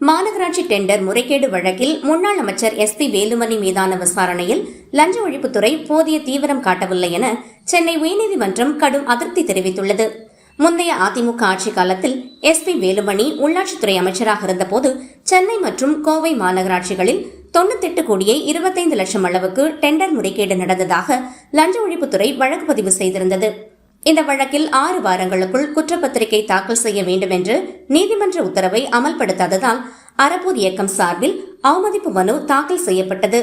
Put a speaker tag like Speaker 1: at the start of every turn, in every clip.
Speaker 1: மாநகராட்சி டெண்டர் முறைகேடு வழக்கில் முன்னாள் அமைச்சர் எஸ் பி வேலுமணி மீதான விசாரணையில் லஞ்ச ஒழிப்புத்துறை போதிய தீவிரம் காட்டவில்லை என சென்னை உயர்நீதிமன்றம் கடும் அதிருப்தி தெரிவித்துள்ளது. முந்தைய அதிமுக ஆட்சி காலத்தில் எஸ் பி வேலுமணி உள்ளாட்சித்துறை அமைச்சராக இருந்தபோது சென்னை மற்றும் கோவை மாநகராட்சிகளில் தொண்ணூத்தெட்டு கோடியே இருபத்தைந்து லட்சம் அளவுக்கு டெண்டர் முறைகேடு நடந்ததாக லஞ்ச ஒழிப்புத்துறை வழக்கு பதிவு செய்திருந்தது. இந்த வழக்கில் ஆறு வாரங்களுக்குள் குற்றப்பத்திரிகை தாக்கல் செய்ய வேண்டும் என்று நீதிமன்ற உத்தரவை அமல்படுத்தாததால் அறப்பூர் இயக்கம் சார்பில் அவமதிப்பு மனு தாக்கல் செய்யப்பட்டது.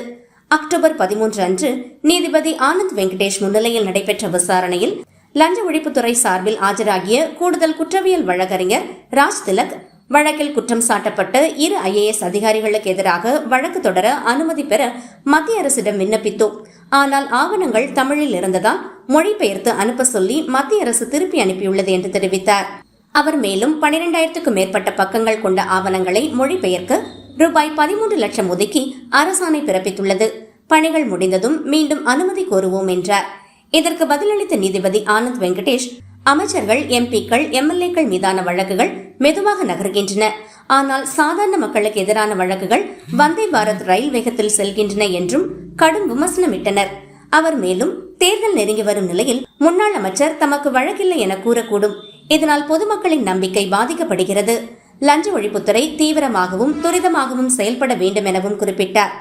Speaker 1: அக்டோபர் பதிமூன்று அன்று நீதிபதி ஆனந்த் வெங்கடேஷ் முன்னிலையில் நடைபெற்ற விசாரணையில் லஞ்ச ஒழிப்புத்துறை சார்பில் ஆஜராகிய கூடுதல் குற்றவியல் வழக்கறிஞர் ராஜ் திலக் வழக்கில் குற்றம் சாட்டப்பட்ட இரு ஐஏஎஸ் அதிகாரிகளுக்கு எதிராக வழக்கு தொடர அனுமதி பெற மத்திய அரசிடம் விண்ணப்பித்தோம். ஆனால் ஆவணங்கள் தமிழில் இருந்ததால் மொழிபெயர்த்து அனுப்ப சொல்லி மத்திய அரசு திருப்பி அனுப்பியுள்ளது என்று தெரிவித்தார். அவர் மேலும் பனிரெண்டாயிரத்துக்கும் மேற்பட்ட பக்கங்கள் கொண்ட ஆவணங்களை மொழிபெயர்க்க ரூபாய் பதிமூன்று லட்சம் ஒதுக்கி அரசாணை பிறப்பித்துள்ளது. பணிகள் முடிந்ததும் மீண்டும் அனுமதி கோருவோம் என்றார். இதற்கு பதிலளித்த நீதிபதி ஆனந்த் வெங்கடேஷ் அமைச்சர்கள் எம்பிக்கள் எம்எல்ஏக்கள் மீதான வழக்குகள் மெதுவாக நகர்கின்றன. ஆனால் சாதாரண மக்களுக்கு எதிரான வழக்குகள் வந்தே பாரத் ரயில் வேகத்தில் செல்கின்றன என்றும் கடும் விமர்சனமிட்டனர். அவர் மேலும் தேர்தல் நெருங்கி வரும் நிலையில் முன்னாள் அமைச்சர் தமக்கு வழக்கில்லை என கூறக்கூடும். இதனால் பொதுமக்களின் நம்பிக்கை பாதிக்கப்படுகிறது. லஞ்ச ஒழிப்புத்துறை தீவிரமாகவும் துரிதமாகவும் செயல்பட வேண்டும் எனவும் குறிப்பிட்டார்.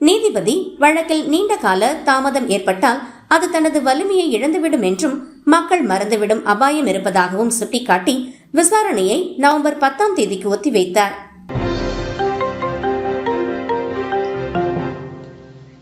Speaker 1: நீதிபதி வழக்கில் நீண்ட கால தாமதம் ஏற்பட்டால் அது தனது வலிமையை இழந்துவிடும் என்றும் மக்கள் மறந்துவிடும் அபாயம் இருப்பதாகவும் சுட்டிக்காட்டி விசாரணையை நவம்பர் பத்தாம் தேதிக்கு ஒத்திவைத்தார்.